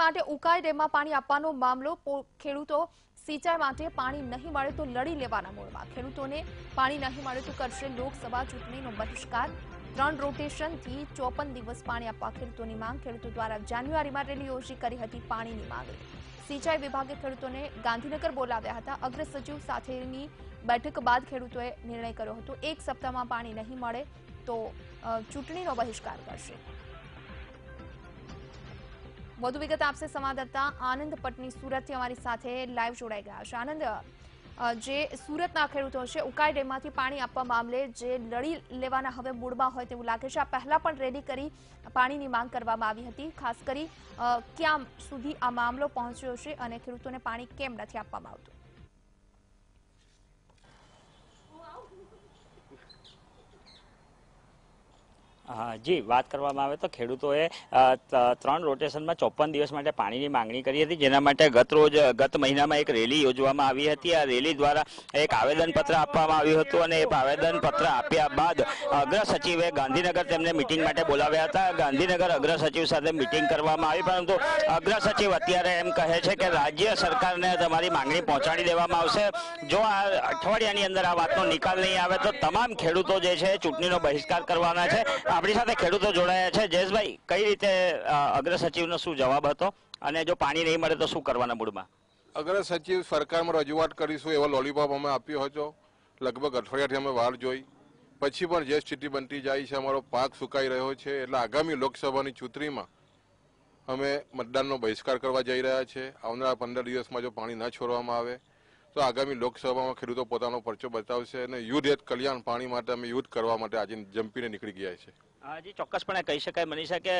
માટે ઉકાઈ ડેમમાં પાણી આપવાનો મામલો ખેડૂતો સિંચાઈ માટે પાણી નહીં મળે તો લડી લેવાના મૂળમાં. ખેડૂતોને પાણી નહીં મળે તો કરશે લોકસભા ચૂંટણીનો બહિષ્કાર. ત્રણ રોટેશનથી ચોપન દિવસ પાણી આપવા ખેડૂતોની માંગ. ખેડૂતો દ્વારા જાન્યુઆરીમાં રેલી યોજી કરી હતી પાણીની માંગણી સિંચાઈ વિભાગે ખેડૂતોને ગાંધીનગર બોલાવ્યા હતા. અગ્ર સાથેની બેઠક બાદ ખેડૂતોએ નિર્ણય કર્યો હતો, એક સપ્તાહમાં પાણી નહીં મળે તો ચૂંટણીનો બહિષ્કાર કરશે. વધુ વિગત આપશે સંવાદદાતા આનંદ પટની સુરતથી અમારી સાથે લાઈવ જોડાઈ ગયા છે. આનંદ જે સુરતના ખેડૂતો છે, ઉકાઈ ડેમમાંથી પાણી આપવા મામલે જે લડી લેવાના હવે મૂળમાં હોય તેવું લાગે છે. આ પહેલા પણ રેલી કરી પાણીની માંગ કરવામાં આવી હતી. ખાસ કરી ક્યાં સુધી આ મામલો પહોંચ્યો છે અને ખેડૂતોને પાણી કેમ નથી આપવામાં આવતું? જી, વાત કરવામાં આવે તો ખેડૂતોએ ત્રણ રોટેશનમાં ચોપન દિવસ માટે પાણીની માંગણી કરી હતી, જેના માટે ગત રોજ ગત મહિનામાં એક રેલી યોજવામાં આવી હતી. આ રેલી દ્વારા એક આવેદનપત્ર આપવામાં આવ્યું હતું અને એ આવેદનપત્ર આપ્યા બાદ અગ્ર સચિવે ગાંધીનગર તેમને મિટિંગ માટે બોલાવ્યા હતા. ગાંધીનગર અગ્ર સચિવ સાથે મિટિંગ કરવામાં આવી, પરંતુ અગ્ર સચિવ અત્યારે એમ કહે છે કે રાજ્ય સરકારને તમારી માંગણી પહોંચાડી દેવામાં આવશે. જો આ અઠવાડિયાની અંદર આ વાતનો નિકાલ નહીં આવે, તો તમામ ખેડૂતો જે છે ચૂંટણીનો બહિષ્કાર કરવાના છે. આપણી સાથે ખેડૂતો જોડાયા છે. જયેશભાઈ, કઈ રીતે અગ્ર સચિવનો શું જવાબ હતો? અને જો પાણી નહીં મળે તો શું કરવાના મૂળમાં અગ્ર સચિવ સરકારમાં રજૂઆત કરીશું એવો લોલીપોપ અમે આપ્યો હતો. લગભગ અઠવાડિયાથી અમે વાર જોઈ. પછી પણ જે સ્થિતિ બનતી જાય છે, અમારો પાક સુકાઈ રહ્યો છે, એટલે આગામી લોકસભાની ચૂંટણીમાં અમે મતદાનનો બહિષ્કાર કરવા જઈ રહ્યા છે. આવનારા પંદર દિવસમાં જો પાણી ન છોડવામાં આવે, તો આગામી લોકસભામાં ખેડૂતો પોતાનો પરચો બતાવશે અને યુદ્ધ હેત કલ્યાણ પાણી માટે અમે યુદ્ધ કરવા માટે આજે જંપીને નીકળી ગયા છે. અ, જી ચોક્કસપણે કહી શકાય મનીષા કે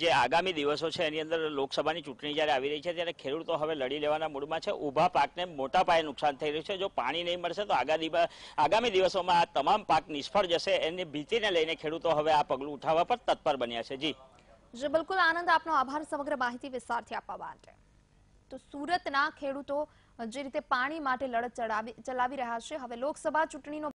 જે આગામી દિવસો છે એની અંદર લોકસભાની ચૂંટણી જ્યારે આવી રહી છે ત્યારે ખેડૂતો હવે લડી લેવાના મૂડમાં છે. ઊભા પાકને મોટા પાયે નુકસાન થઈ રહ્યું છે. જો પાણી નહીં મળશે તો આગામી દિવસોમાં આ તમામ પાક નિષ્ફળ જશે. એની ભીતિને લઈને ખેડૂતો હવે આ પગલું ઉઠાવવા પર તત્પર બન્યા છે. જી. જે બિલકુલ આનંદ આપનો આભાર સમગ્ર માહિતી વિસ્તારથી આપવા માટે. તો સુરતના ખેડૂતો જે રીતે પાણી માટે લડત ચલાવી રહ્યા છે હવે લોકસભા ચૂંટણીનો